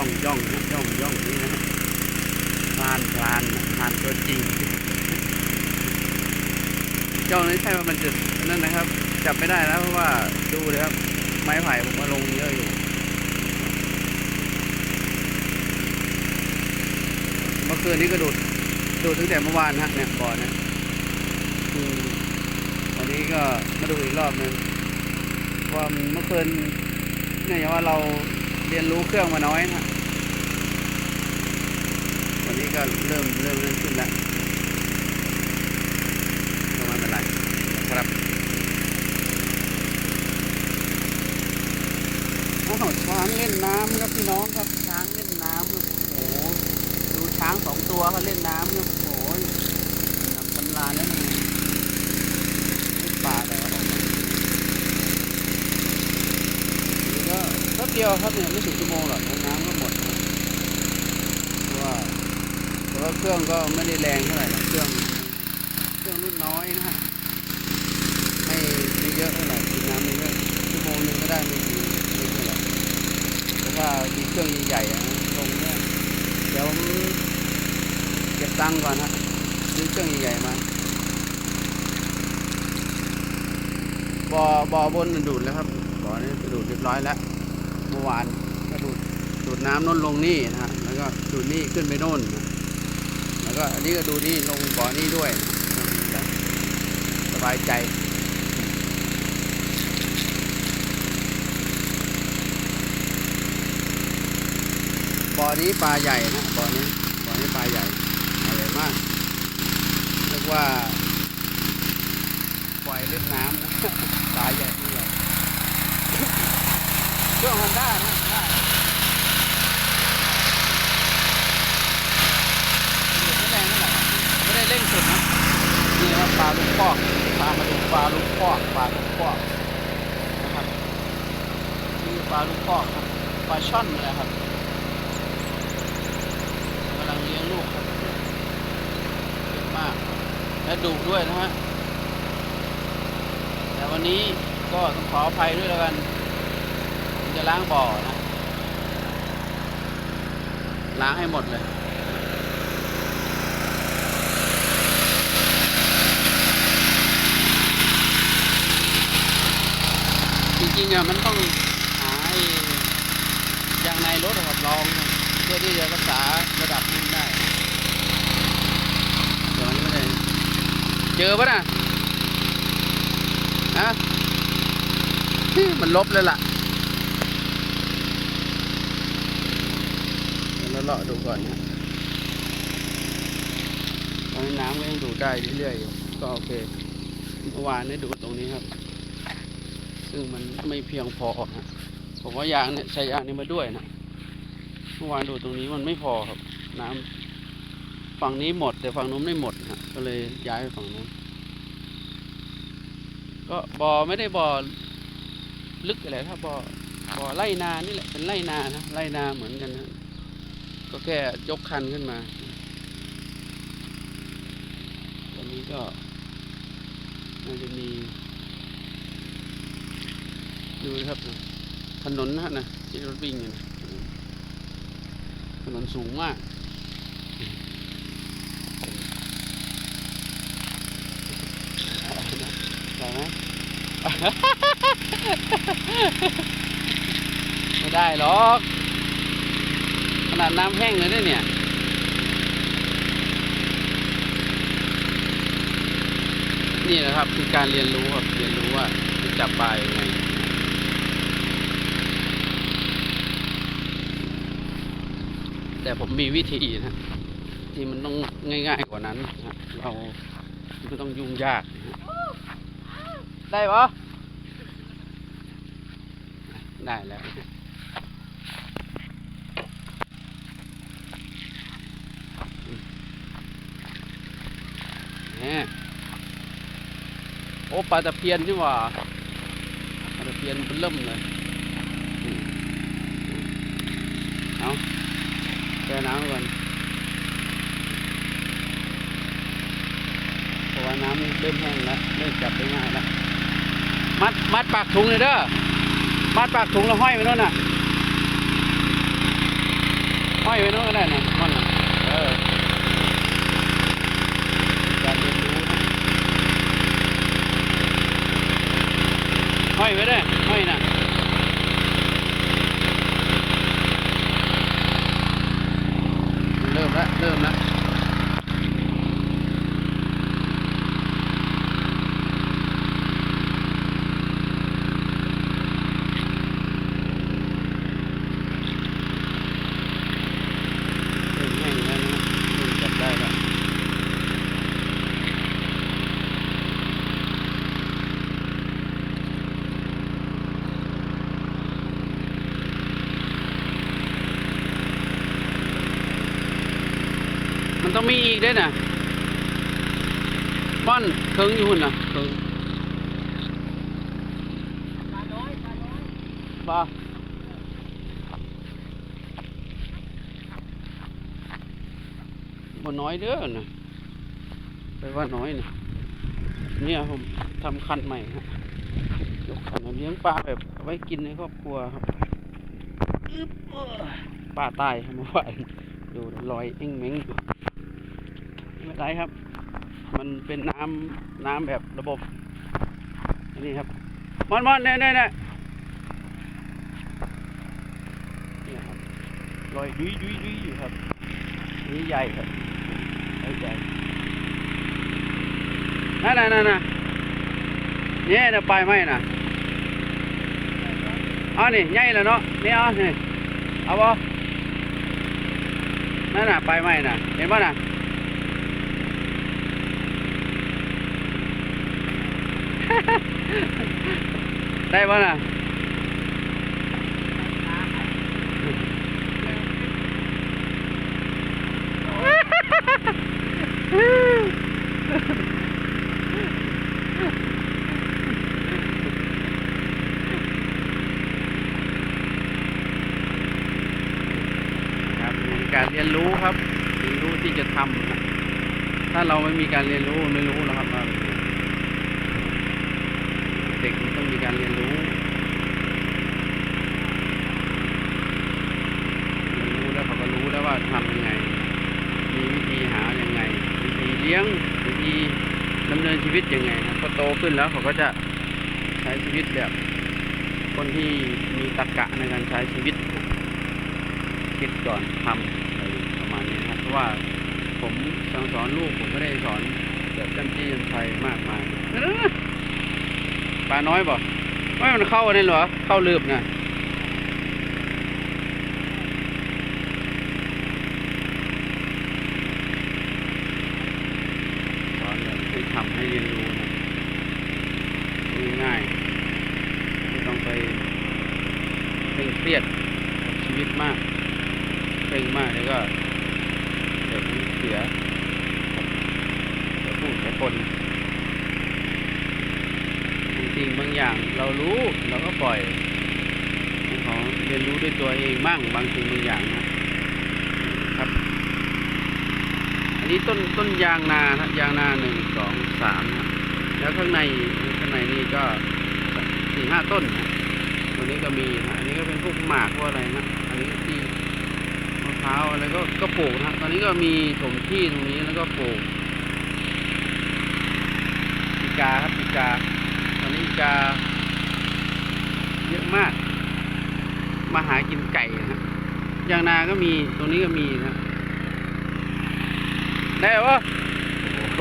ย่องย่องนะย่องย่องนี่นะพรานพรานพรานตัวจริงย่องนี่ใช่ว่ามันจะนั่นนะครับ จับไม่ได้แล้วเพราะว่าดูเลยครับ ไม้ไผ่ผมมาลงเยอะอยู่เมื่อคืนนี้ก็ดูดดูดตั้งแต่เมื่อวานฮะเนี่ยบ่อเนี่ยอืมวันนี้ก็มาดูอีกรอบหนึงว่าเมื่อคืนเนี่ยอย่างว่าเรา เรียนรู้เครื่องมาน้อยนะวันนี้ก็เริ่มเริ่มเริ่มขึ้นแล้วก็ไม่เป็นไรนะครับโอ้โหช้างเล่นน้ำครับพี่น้องครับช้างเล่นน้ำครับโอ้โหดูช้างสองตัวเขาเล่นน้ำเนี่ยโอ้ยหนักตำราแล้วนี่นี่ปลาอะไรวะออกมานี่ก็แป๊บเดียวครับเนี่ยไม่ถึงชั่วโมงหรอกน้ำก็หมดเพราะว่าเพราะว่าเครื่องก็ไม่ได้แรงเท่าไหร่เครื่องเครื่องรุ่นน้อยนะฮะไม่ไม่เยอะเท่าไหร่กินน้ำไม่เยอะชั่วโมงนึงก็ได้ไม่กี่ไม่เท่าไหร่แต่ถ้ามีเครื่องใหญ่ๆอะนะลงเนี่ยเดี๋ยวเก็บตังค์ก่อนฮะซื้อเครื่องใหญ่ๆมาบ่อบ่อบนดูดแล้วครับบ่อนี้ดูดเรียบร้อยแล้ว เมื่อวานก็ดูดดูดน้ำน้นลงนี่นะฮะแล้วก็ดูดนี่ขึ้นไปโน่น แล้วก็อันนี้ก็ดูนี่ลงบ่อนี่ด้วย สบายใจบ่อนี้ปลาใหญ่นะบ่อนี้บ่อนี้ปลาใหญ่ปลาใหญ่มากเรียกว่าปล่อยเล่นน้ำนะปลาใหญ่ที่เรา เครื่องฮอนด้านะได้ไม่แรงเท่าไหร่ไม่ได้เร่งสุดนะนี่ครับปลาลูกปอกพามาดูปลาลูกปอกปลาลูกปอกนะครับนี่ปลาลูกปอกครับปลาช่อนเลยครับกำลังเลี้ยงลูกครับเยอะมาก และดุด้วยนะฮะแต่วันนี้ก็ต้องขออภัยด้วยแล้วกัน ผมจะล้างบ่อนะ ล้างให้หมดเลยจริงๆอะมันต้องหาไอ้ยางในรถอะครับรองเพื่อที่จะรักษาระดับดินได้เดี๋ยวนี้ไม่ได้เจอปะนะฮะมันลบเลยล่ะ เราเลาะดูก่อนนะตอนนี้น้ำก็ยังดูได้เรื่อยๆอยู่ก็โอเคเมื่อวานได้ดูตรงนี้ครับ ซึ่งมันไม่เพียงพอฮะผมว่ายางเนี่ยใช้ยางนี้มาด้วยนะเมื่อวานดูตรงนี้มันไม่พอครับ น้ำฝั่งนี้หมด แต่ฝั่งนู้นไม่หมดฮะก็เลยย้ายไปฝั่งนู้นก็บ่อไม่ได้บ่อลึกอะไรถ้าบ่อบ่อไร่นานี่แหละเป็นไร่นานะไร่นาเหมือนกันนะ ก็แค่ยกคันขึ้นมาตอนนี้ก็น่าจะมี ดูนะครับถนนนะนะที่รถวิ่งอยู่นะถนนสูงมากไม่ได้หรอก นาดน้ำแห้งเลยเนี่ยนี่นะครับคือการเรียนรู้ครับเรียนรู้ว่าจะจับปลายังไงแต่ผมมีวิธีนะที่มันต้องง่ายๆกว่านั้นนะเราไม่ต้องยุ่งยากนะได้ปะได้แล้วเนี่ย โอ้ปลาตะเพียนนี่หว่าปลาตะเพียนเป็นเริ่มเลยอืมเอาแช่น้ำก่อนเพราะว่าน้ำเริ่มแห้งแล้วเริ่มจับได้ง่ายแล้วมัดมัดปากถุงเลยเด้อมัดปากถุงแล้วห้อยไว้นู่นน่ะห้อยไว้นู้นก็ได้นะมันน่ะเออการเรียนรู้นะห้อยไว้ได้ห้อยน่ะเริ่มแล้วเริ่มแล้วเริ่มแห้งแล้วนะเริ่มจับได้แล้วมัน ต้องมีอีกด้วยนะม่อนเคิงอยู่หุ่นนะเคิงปลาน้อยปลาน้อยบ่บ่น้อยเด้อนะไปว่าน้อยนะเนี่ยผมทำคันใหม่ฮะยกคันเอาเลี้ยงปลาแบบเอาไว้กินในครอบครัวครับอึ๊บเอ้อปลาตายเมื่อวานดูลอยเอ็งเม้งอยู่ ไม่เป็นไรครับ มันเป็นน้ำน้ำแบบระบบอันนี้ครับมอนมอนเนี่ยเนี่ยเนี่ยเนี่ครับลอยดุยดุยดุยอยู่ครับนี่ใหญ่ครับใหญ่นั่นน่ะนั่นน่ะเนี่ยนะไปไหมน่ะเอานี่ใหญ่แล้วเนาะนี่เอานี่เอาบ่นั่นน่ะไปไหมน่ะ เห็นป่ะน่ะ ได้ป่ะน่ะครับมีการเรียนรู้ครับ เรียนรู้ที่จะทำถ้าเราไม่มีการเรียนรู้ไม่รู้หรอกครับ เด็กมันต้องมีการเรียนรู้เรียนรู้แล้วเขาก็รู้แล้วว่าทำยังไง มีวิธีหาอยังไง วิธีเลี้ยงวิธีดำเนินชีวิตยังไงนะพอโตขึ้นแล้วเขาก็จะใช้ชีวิตแบบ คนที่มีตรรกะในการใช้ชีวิต คิดก่อนทำอะไรประมาณนี้นะครับเพราะว่าผมสอนลูกผมไม่ได้สอนแบบจำจี้จำชัยมากมาย ปลาน้อยบ่ไม่มันเข้าอันนี้หรอ เข้าลืบนะสอนแบบให้ทำให้เรียนรู้นะง่ายไม่ต้องไปเคร่งเครียดกับชีวิตมากเคร่งมากแล้วก็เดี๋ยวมันเสียจะพูดกับคน สิ่งบางอย่างเรารู้เราก็ปล่อยให้เขาเรียนรู้ด้วยตัวเองบ้างบางสิ่งบางอย่างนะครับ อันนี้ต้นต้นยางนานะยางนาหนึ่งสองสามนะแล้วข้างในข้างในนี่ก็สี่ห้าต้นนะตัวนี้ก็มีนะอันนี้ก็เป็นพวกหมากพวกอะไรนะอันนี้ที่มะพร้าวอะไรก็ก็ปลูกนะตอนนี้ก็มีถมที่ตรงนี้แล้วก็ปลูกอีกาครับอีกา ตอนนี้อีกาเยอะมาก มาหากินไก่นะยางนาก็มีตรงนี้ก็มีนะได้ปะโอ้โห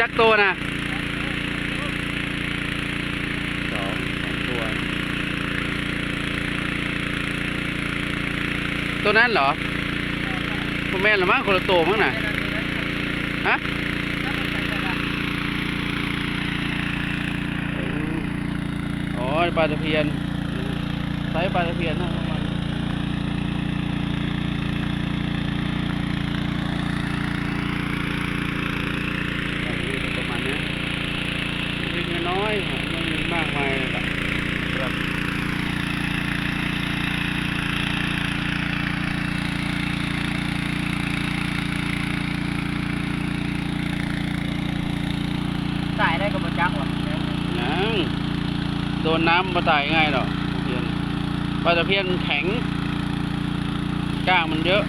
จักตัวนะสองสองตัว ตัวนั้นเหรอพ่อแม่หรือมั้งคนละตัวมั้งน่ะฮะอ๋อ ปลาตะเพียนไซส์ปลาตะเพียนนะ นน้ำมาตายง่ายหรอกะเพียนปลาตะเพียนแข็ง ก้างมันเยอะ